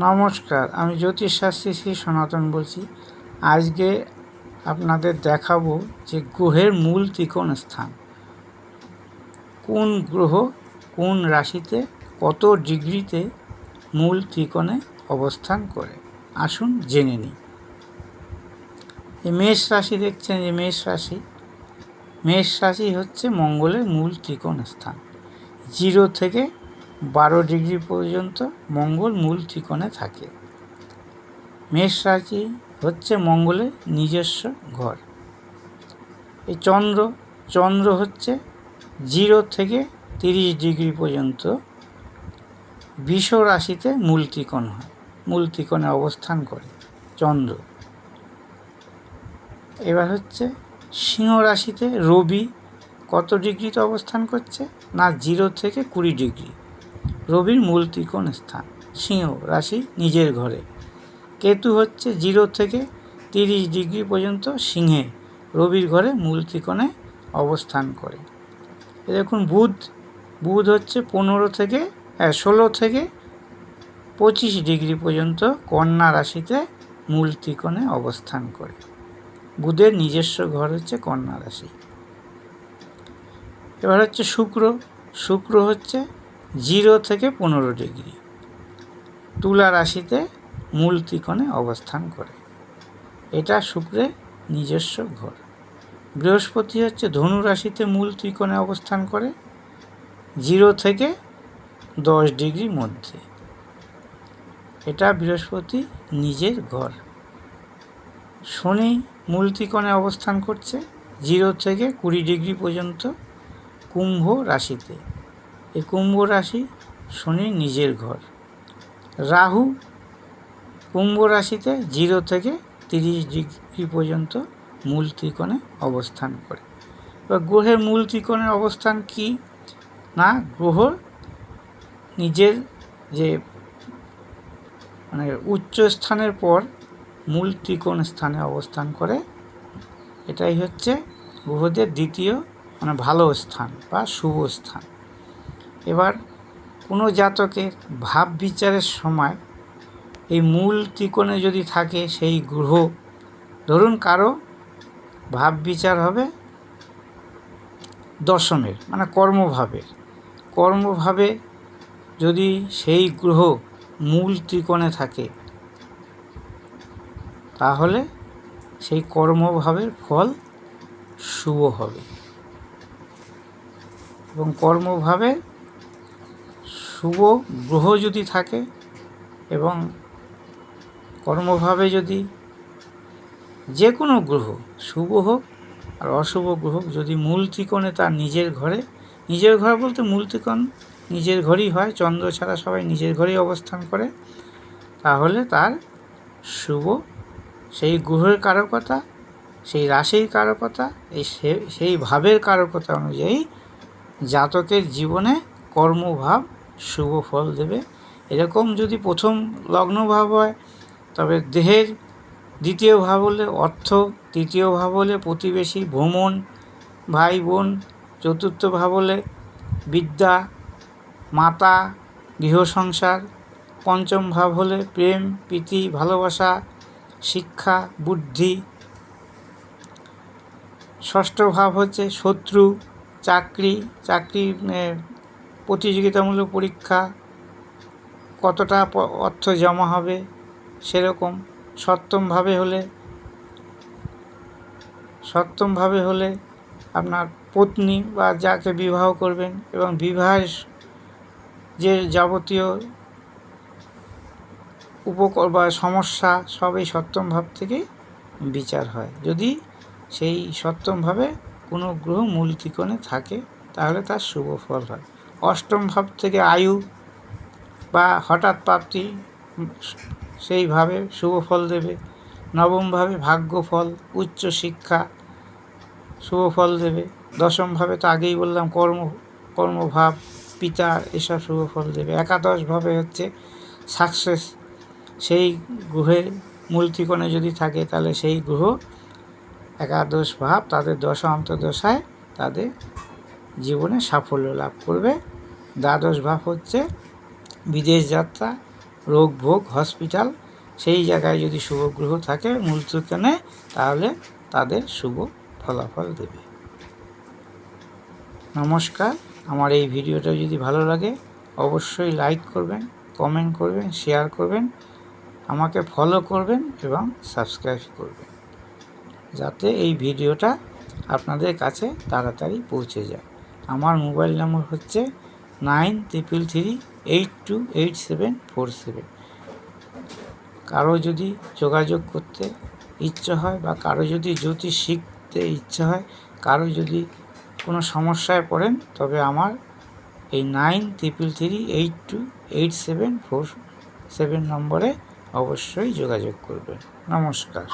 নমস্কার, আমি জ্যোতিষশাস্ত্রী শ্রী সনাতন বলছি। আজকে আপনাদের দেখাবো যে গ্রহের মূল ত্রিকোণ স্থান। কোন গ্রহ কোন রাশিতে কত ডিগ্রিতে মূল ত্রিকোণে অবস্থান করে? আসুন জেনে নিই। এই মেষ রাশি দেখছেন যে মেষ রাশি। মেষ রাশি হচ্ছে মঙ্গলের মূল ত্রিকোণ স্থান। জিরো থেকে বারো ডিগ্রি পর্যন্ত মঙ্গল মূল ত্রিকোণে থাকে। মেষ রাশি হচ্ছে মঙ্গলের নিজস্ব ঘর। এই চন্দ্র চন্দ্র হচ্ছে জিরো থেকে তিরিশ ডিগ্রি পর্যন্ত বিষ রাশিতে মূল ত্রিকোণ হয়, মূল ত্রিকোণে অবস্থান করে চন্দ্র। এবার হচ্ছে সিংহ রাশিতে রবি কত ডিগ্রিতে অবস্থান করছে? না, জিরো থেকে কুড়ি ডিগ্রি। রবির মূল ত্রিকোণ স্থান, সিংহ রাশি নিজের ঘরে। কেতু হচ্ছে জিরো থেকে তিরিশ ডিগ্রি পর্যন্ত সিংহে, রবির ঘরে মূল ত্রিকোণে অবস্থান করে। দেখুন, বুধ বুধ হচ্ছে পনেরো থেকে ষোলো থেকে পঁচিশ ডিগ্রি পর্যন্ত কন্যা রাশিতে মূল ত্রিকোণে অবস্থান করে। বুধের নিজস্ব ঘর হচ্ছে কন্যা রাশি। এবার হচ্ছে শুক্র শুক্র হচ্ছে জিরো থেকে পনেরো ডিগ্রি। তুলা রাশিতে মূল ত্রিকোণে অবস্থান করে। এটা শুক্রের নিজস্ব ঘর। বৃহস্পতি হচ্ছে ধনু রাশিতে মূল ত্রিকোণে অবস্থান করে, জিরো থেকে দশ ডিগ্রি মধ্যে। এটা বৃহস্পতি নিজের ঘর। শনি মূল ত্রিকোণে অবস্থান করছে, জিরো থেকে কুড়ি ডিগ্রি পর্যন্ত কুম্ভ রাশিতে। এই কুম্ভ রাশি শনির নিজের ঘর। রাহু কুম্ভ রাশিতে জিরো থেকে তিরিশ ডিগ্রি পর্যন্ত মূল ত্রিকোণে অবস্থান করে। এবার গ্রহের মূল ত্রিকোণের অবস্থান কি? না, গ্রহ নিজের যে মানে উচ্চ স্থানের পর মূল ত্রিকোণ স্থানে অবস্থান করে, এটাই হচ্ছে গ্রহদের দ্বিতীয় মানে ভালো স্থান বা শুভ স্থান। এবার কোনো জাতকের ভাব বিচারের সময় এই মূল ত্রিকোণে যদি থাকে সেই গ্রহ, ধরুন কারও ভাব বিচার হবে দশমের মানে কর্মভাবের। কর্মভাবে যদি সেই গ্রহ মূল ত্রিকোণে থাকে, তাহলে সেই কর্মভাবের ফল শুভ হবে। এবং কর্মভাবে শুভ গ্রহ যদি থাকে এবং কর্মভাবে যদি যে কোনো গ্রহ, শুভ হোক আর অশুভ গ্রহ যদি মূল ত্রিকোণে তার নিজের ঘরে, নিজের ঘর বলতে মূল ত্রিকোণ নিজের ঘরই হয়, চন্দ্র ছাড়া সবাই নিজের ঘরেই অবস্থান করে, তাহলে তার শুভ, সেই গ্রহের কারকতা, সেই রাশির কারকতা, এই সেই ভাবের কারকতা অনুযায়ী জাতকের জীবনে কর্মভাব শুভ ফল দেবে। এরকম যদি প্রথম লগ্ন ভাব হয়, তবে দেহের দ্বিতীয় ভাব হলে অর্থ, তৃতীয় ভাব হলে প্রতিবেশী, ভ্রমণ ভাই বোন চতুর্থ ভাব হলে বিদ্যা, মাতা, গৃহ সংসার, পঞ্চম ভাব হলে প্রেম, প্রীতি, ভালোবাসা, শিক্ষা, বুদ্ধি। ষষ্ঠ ভাব হচ্ছে শত্রু, চাকরি চাকরি প্রতিযোগিতামূলক পরীক্ষা, কতটা অর্থ জমা হবে, সেরকম। সপ্তমভাবে হলে সপ্তমভাবে হলে আপনার পত্নী বা যাকে বিবাহ করবেন এবং বিবাহের যে যাবতীয় উপকর, বা সমস্যা সব এই সপ্তম ভাব থেকেই বিচার হয়। যদি সেই সপ্তমভাবে কোনো গ্রহ মূল থাকে, তাহলে তার শুভ ফল হয়। অষ্টম ভাব থেকে আয়ু বা হঠাৎ প্রাপ্তি, সেইভাবে শুভ ফল দেবে। নবমভাবে ভাগ্য ফল, উচ্চ শিক্ষা শুভ ফল দেবে। দশমভাবে তো আগেই বললাম, কর্ম, কর্মভাব, পিতা, এসব শুভ ফল দেবে। একাদশভাবে হচ্ছে সাকসেস সেই গ্রহের মূল যদি থাকে, তাহলে সেই গ্রহ একাদশ ভাব তাদের দশা, অন্তর্দশায় তাদের জীবনে সাফল্য লাভ করবে। দ্বাদশ ভাব হচ্ছে বিদেশ যাত্রা, রোগ ভোগ, হসপিটাল। সেই জায়গায় যদি শুভ গ্রহ থাকে মূল ত্রিকোণে তাহলে তাদের শুভ ফলাফল দেবে। নমস্কার। আমার এই ভিডিওটা যদি ভালো লাগে, অবশ্যই লাইক করবেন, কমেন্ট করবেন, শেয়ার করবেন, আমাকে ফলো করবেন এবং সাবস্ক্রাইব করবেন। যাতে এই ভিডিওটা আপনাদের কাছে তাড়াতাড়ি পৌঁছে যায়। আমার মোবাইল নম্বর হচ্ছে nine triple three eight two eight seven four seven. কারও যদি যোগাযোগ করতে ইচ্ছে হয় বা কারও যদি জ্যোতিষ শিখতে ইচ্ছে হয়, কারও যদি কোনো সমস্যায় পড়েন, তবে আমার এই nine triple three eight two eight seven four seven নম্বরে অবশ্যই যোগাযোগ করবেন। নমস্কার।